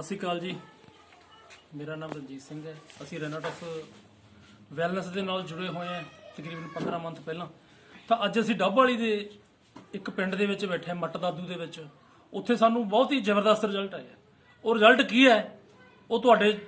ਸਤਿ ਸ਼੍ਰੀ ਅਕਾਲ ਜੀ। ਮੇਰਾ ਨਾਮ ਰਣਜੀਤ ਸਿੰਘ ਹੈ। ਅਸੀਂ ਰੈਨਾਟਸ ਵੈਲਨੈਸ ਦੇ ਨਾਲ ਜੁੜੇ ਹੋਏ ਹਾਂ ਤਕਰੀਬਨ 15 ਮੰਥ ਪਹਿਲਾਂ। ਤਾਂ ਅੱਜ ਅਸੀਂ ਡੱਬ ਵਾਲੀ ਦੇ ਇੱਕ ਪਿੰਡ ਦੇ ਵਿੱਚ ਬੈਠੇ ਮੱਟ ਦਾਦੂ ਦੇ ਵਿੱਚ। ਉੱਥੇ ਸਾਨੂੰ ਬਹੁਤ ਹੀ ਜ਼ਬਰਦਸਤ ਰਿਜ਼ਲਟ ਆਇਆ। ਉਹ ਰਿਜ਼ਲਟ ਕੀ ਹੈ? ਉਹ ਤੁਹਾਡੇ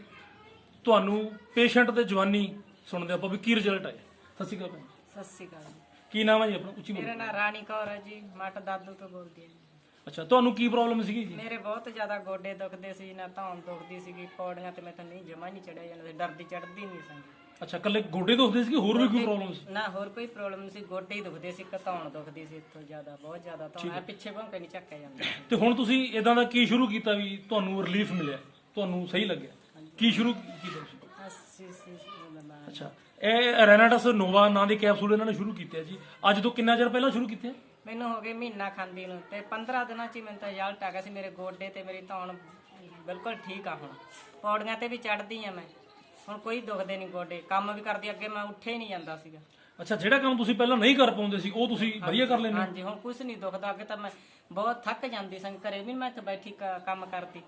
ਤੁਹਾਨੂੰ ਪੇਸ਼ੈਂਟ ਤੇ ਜਵਾਨੀ ਸੁਣਦੇ ਆਪਾਂ ਵੀ ਕੀ ਰਿਜ਼ਲਟ ਆਇਆ। ਸਤਿ ਸ਼੍ਰੀ ਅਕਾਲ। ਸਤਿ ਸ਼੍ਰੀ ਅਕਾਲ ਕੀ ਨਾਮ ਹੈ ਜੀ ਆਪਣਾ? ਉੱਚੀ ਮੇਰਾ ਨਾਮ ਰਾਣੀ ਕੌਰ ਹੈ ਜੀ ਮੱਟ ਦਾਦੂ ਤੋਂ ਬੋਲਦੀ ਹਾਂ। ਅੱਛਾ ਤੁਹਾਨੂੰ ਕੀ ਪ੍ਰੋਬਲਮ ਸੀਗੀ ਜੀ? ਮੇਰੇ ਬਹੁਤ ਜ਼ਿਆਦਾ ਗੋਡੇ ਦੁਖਦੇ ਸੀ ਨਾ ਧੌਣ ਦੁਖਦੀ ਸੀਗੀ ਪੌੜੀਆਂ ਤੇ ਮੈਂ ਤਾਂ ਨਹੀਂ ਜਮਾ ਨਹੀਂ ਚੜਿਆ ਜਾਂਦਾ ਸੀ ਡਰਦੀ ਚੜਦੀ ਨਹੀਂ ਸੀ। ਅੱਛਾ ਕੱਲੇ ਗੋਡੇ ਦੁਖਦੇ ਸੀ ਕਿ ਹੋਰ ਵੀ ਕੋਈ ਪ੍ਰੋਬਲਮ ਸੀ? ਨਾ ਹੋਰ ਕੋਈ ਪ੍ਰੋਬਲਮ ਨਹੀਂ ਸੀ ਗੋਡੇ ਹੀ ਦੁਖਦੇ ਸੀ ਧੌਣ ਦੁਖਦੀ ਸੀ ਇੱਥੋਂ ਜ਼ਿਆਦਾ ਬਹੁਤ ਜ਼ਿਆਦਾ ਧੌਣ ਆ ਪਿੱਛੇ ਭੌਂਕੇ ਨਹੀਂ ਚੱਕਿਆ ਜਾਂਦਾ ਤੇ ਹੁਣ ਤੁਸੀਂ ਇਦਾਂ ਦਾ ਕੀ ਸ਼ੁਰੂ ਕੀਤਾ ਵੀ ਤੁਹਾਨੂੰ ਰਿਲੀਫ ਮਿਲਿਆ? ਤੁਹਾਨੂੰ ਸਹੀ ਲੱਗਿਆ? ਕੀ ਸ਼ੁਰੂ ਕੀਤਾ ਤੁਸੀਂ? ਸੀ ਸੀ- ਅੱਛਾ ਇਹ ਰੈਨਾਟਸ ਨੋਵਾ ਨਾਂ ਦੇ ਕੈਪਸੂਲ ਇਹਨਾਂ ਨੇ ਸ਼ੁਰੂ ਕੀਤੇ ਆ ਜੀ। ਅੱਜ ਤੋਂ ਕਿੰਨਾ ਚਿਰ ਪਹਿਲਾਂ ਸ਼ੁਰੂ ਕੀਤੇ ਆ? ਮੈਨੂੰ ਹੋ ਗਏ ਮਹੀਨਾ ਖਾਂਦੀ ਨੂੰ ਤੇ 15 ਦਿਨਾਂ ਚ ਹੀ ਮੈਨੂੰ ਤਾਂ ਰਿਜ਼ਲਟ ਆ ਗਿਆ ਸੀ ਮੇਰੇ ਗੋਡੇ ਤੇ ਮੇਰੀ ਧੌਣ ਬਿਲਕੁਲ ਠੀਕ ਆ ਹੁਣ। ਪੌੜੀਆਂ ਤੇ ਵੀ ਚੜਦੀ ਆ ਮੈਂ। ਹੁਣ ਕੋਈ ਦੁਖਦੇ ਨਹੀਂ ਗੋਡੇ। ਕੰਮ ਵੀ ਕਰਦੀ, ਅੱਗੇ ਮੈਂ ਉੱਠੇ ਹੀ ਨਹੀਂ ਜਾਂਦਾ ਸੀਗਾ। ਅੱਛਾ ਜਿਹੜਾ ਕੰਮ ਤੁਸੀਂ ਪਹਿਲਾਂ ਨਹੀਂ ਕਰ ਪਾਉਂਦੇ ਸੀ ਉਹ ਤੁਸੀਂ ਵਧੀਆ ਕਰ ਲੈਂਦੇ? ਹਾਂਜੀ ਹੁਣ ਕੁਝ ਨਹੀਂ ਦੁਖਦਾ ਅੱਗੇ ਤਾਂ ਮੈਂ ਬਹੁਤ ਥੱਕ ਜਾਂਦੀ ਸੀ ਘਰੇ ਵੀ ਮੈਂ ਇੱਥੇ ਬੈਠੀ ਕ- ਕੰਮ ਕਰਦੀ।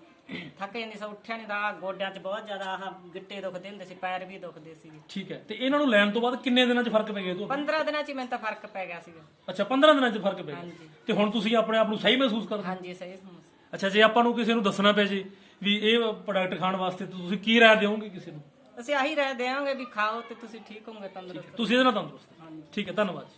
ਥੱਕ ਜਾਂਦੀ ਸੀ ਉੱਠਿਆ ਨਹੀਂ ਦਾ ਗੋਡਿਆਂ 'ਚ ਬਹੁਤ ਜ਼ਿਆਦਾ ਆਹ ਗਿੱਟੇ ਦੁਖਦੇ ਹੁੰਦੇ ਸੀ ਪੈਰ ਵੀ ਦੁਖਦੇ ਸੀ ਠੀਕ ਹੈ ਤੇ ਇਹਨਾਂ ਨੂੰ ਲੈਣ ਤੋਂ ਬਾਅਦ ਕਿੰਨੇ ਦਿਨਾਂ 'ਚ ਫ਼ਰਕ ਪੈ ਗਿਆ ਤੁਹਾਨੂੰ 15 ਦਿਨਾਂ 'ਚ ਹੀ ਮੈਨੂੰ ਤਾਂ ਫ਼ਰਕ ਪੈ ਗਿਆ ਸੀਗਾ। ਅੱਛਾ 15 ਦਿਨਾਂ 'ਚ ਫ਼ਰਕ ਪੈ ਗਿਆ। ਹਾਂਜੀ। ਤੇ ਹੁਣ ਤੁਸੀਂ ਆਪਣੇ ਆਪ ਨੂੰ ਸਹੀ ਮਹਿਸੂਸ ਕਰਦੇ? ਹਾਂਜੀ ਸਹੀ ਸਮਝ ਅੱਛਾ ਜੇ ਆਪਾਂ ਨੂੰ ਕਿਸੇ ਨੂੰ ਦੱਸਣਾ ਪੈ ਜੇ ਵੀ ਇਹ ਪ੍ਰੋਡਕਟ ਖਾਣ ਵਾਸਤੇ ਤਾਂ ਤੁਸੀਂ ਕੀ ਰਾਏ ਦਿਓਗੇ ਕਿਸੇ ਨੂੰ? ਅਸੀਂ ਆਹੀ ਰਹਿ ਦੇਵਾਂਗੇ ਵੀ ਖਾਓ ਤੇ ਤੁਸੀਂ ਠੀਕ ਹੋਵੋਗੇ ਤੰਦਰੁਸਤ ਤੁਸੀਂ ਇਹਦੇ ਨਾਲ ਤੰਦਰੁਸਤ ਠੀਕ ਹੈ ਧੰਨਵਾਦ ਜੀ।